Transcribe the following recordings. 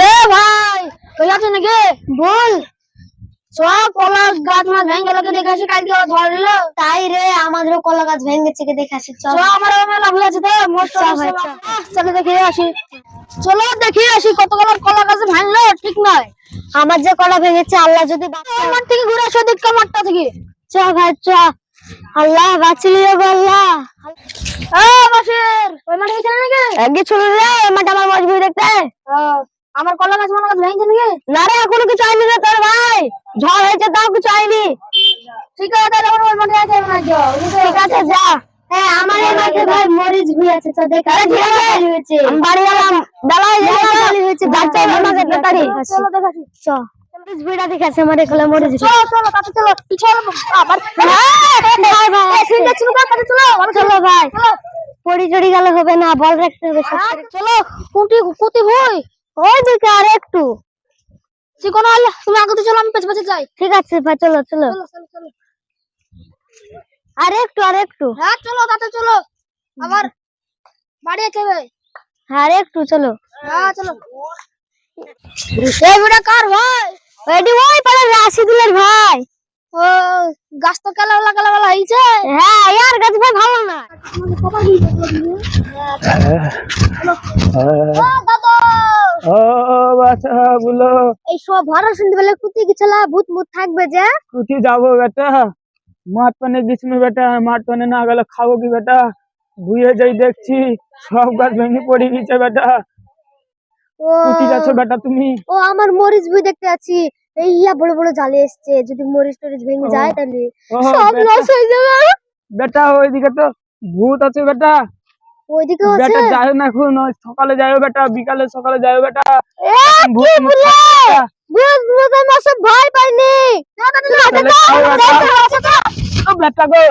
রে ভাই? কই আছো নাকি? বল। সব কলা গাছ মাছ ভেঙে গেল দেখে আসি কালকে ওরা ধরল তাই রে আমাদেরও কলা গাছ ভেঙে গেছে কে দেখে আসি চল। আমার আছে তো। মোট চলো দেখে আসি। চলো দেখে আসি কতগুলো কলা গাছ ভাঙলো ঠিক নয়। আমার যে কলা ভেঙেছে আল্লাহ যদি থেকে ঘুরে আসো দেখতে মাঠটা থেকে। চ ভাই চ আল্লাহ বাঁচিলি আল্লাহ। ও মাসের ওই মাঠে নাকি? রে ওই মাঠে আমার মজবুরি দেখতে। আমার কলা গাছ মনে গাছ ভেঙেছে নাকি? না রে এখনও কিছু আইনি রে তোর ভাই। ঝড় হয়েছে তাও কিছু আইনি ঠিক আছে তাহলে আমার মাঠে আছে না যাও। ঠিক আছে যা। হ্যাঁ আমার এই মাঠে ভাই মরিচ আছে তো দেখ আরে ঠিক আছে। আমি বাড়ি গেলাম। বেলায় যাই হয়েছে বাচ্চা আমাকে তাড়াতাড়ি চলো দেখাছি চ মরিচ ভুইটা ঠিক আছে আমার এখানে মরিচ চলো চলো চলো আবার ভাই। চলো চলো। ভাই। পড়ি চড়ি গেলে হবে না বল রাখতে হবে চলো কুটি কুটি ভুই। ওই দিকে আর একটু। চিকন আল্লাহ তুমি আগে তো চলো আমি পেছনে পেছনে যাই। ঠিক আছে ভাই চলো চলো। আর একটু আর একটু। হ্যাঁ চলো তাতে চলো। আমার বাড়ি আছে ভাই আর একটু চলো। হ্যাঁ চলো। এই বুড়া কার ভাই? এডি ওই পারে রাশিদুলের ভাই। ও গাছ তো কালা কালা কালা কালা হইছে। হ্যাঁ ইয়ার গাছ ভাই ভালো না। ও এই সব শুনতে পেলে কুতি গেছিলা ভূত মুত থাকবে যে? যাব বেটা। মাঠ পানে গেছিল বেটা মাঠ পানে না গেলে খাব কি বেটা? যাই দেখছি সব গাছ ভেঙে পড়ে গেছে বেটা। কুটি যাচ্ছ বেটা তুমি? ও আমার মরিচ বই দেখতে আছি। এই ইয়া বড় বড় জালে এসছে যদি মরিচ টরিচ ভেঙে যায় তাহলে। সব বেটা, লস হয়ে যাবে। বেটা ওইদিকে তো ভূত আছে বেটা। ওইদিকে আছে? বেটা যাও না এখন সকালে যাও বেটা বিকালে সকালে বেটা। এ, কি বলে? ভূত ভূত আমার সব ভয় পাইনি। না না না তাহলে না খাও বেটা। ও বেটা গো।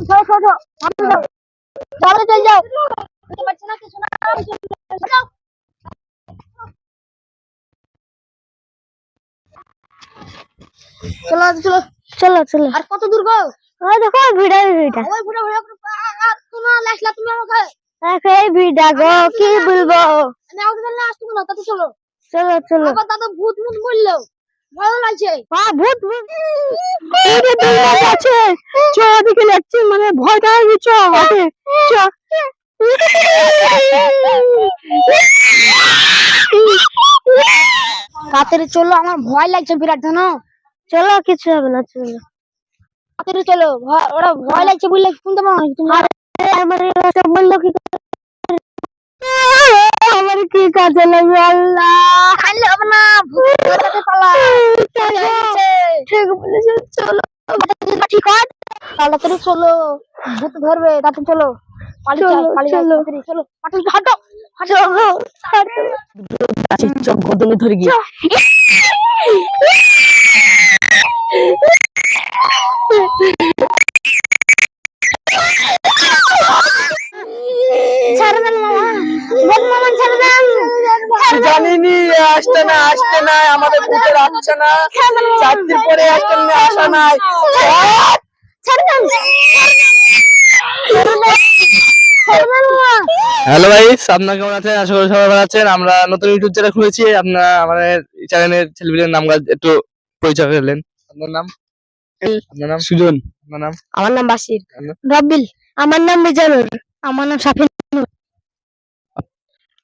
উঠো উঠো উঠো সামনে চল যাও বুঝতে না কিছু না যাও। চলো চলো চলো চলো। আর কত দূর গো? ওই দেখো ভিড়া ভিড়া। ওই ভিড়া ভিড়া আর তুমি লাসলা তুমি আমাকে দেখো এই ভিড়া গো কি বলব? আমি আউট দিলে আসতো না তাতে চলো। চলো চলো। দাদা ভূত ভূত বলল ভালো লাগছে। হ্যাঁ ভূত ভূত। আছে চ ওদিকে যাচ্ছে মানে ভয়টা হয়ে চ তাড়াতাড়ি চলো আমার ভয় লাগছে বিরাট জানো? চলো কিছু হবে না চলো। তাড়াতাড়ি চলো ভয়- ওরা ভয় লাগছে বললে শুনতে পাবো না তুমি আমার বলল কি? আমার কি কাজে লাগবে আল্লাহ? খাইলে হবে না ঠিক বলেছ চলো। ঠিক হয় তাড়াতাড়ি চলো ভূত ধরবে তাড়াতাড়ি চলো। হাঁটো চোখ গদলে ধরে গিয়ে। জানিনি আসতে না আসতে নাই আমাদের আসছে না। পরে আসতে না আসা নাই। হ্যালো ভাই আপনার কেমন আছেন? আশা করি সবাই ভালো আছেন। আমরা নতুন ইউটিউব চ্যানেল খুলেছি। আপনার আমাদের চ্যানেলের ছেলেপিলের নাম একটু পরিচয় করলেন আপনার নাম? আপনার নাম? সুজন। আপনার নাম? আমার নাম বাসির। রব্বিল আমার নাম মিজানুর। আমার নাম সাফিন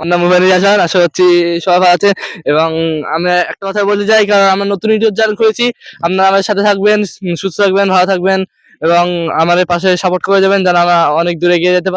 আমার নাম মোবাইল হাসান। আশা করছি সবাই আছে এবং আমি একটা কথা বলতে চাই কারণ আমরা নতুন ইউটিউব চ্যানেল খুলেছি। আপনারা আমাদের সাথে থাকবেন সুস্থ থাকবেন ভালো থাকবেন এবং আমাদের পাশে সাপোর্ট করে যাবেন যেন আমরা অনেক দূরে গিয়ে যেতে পারি।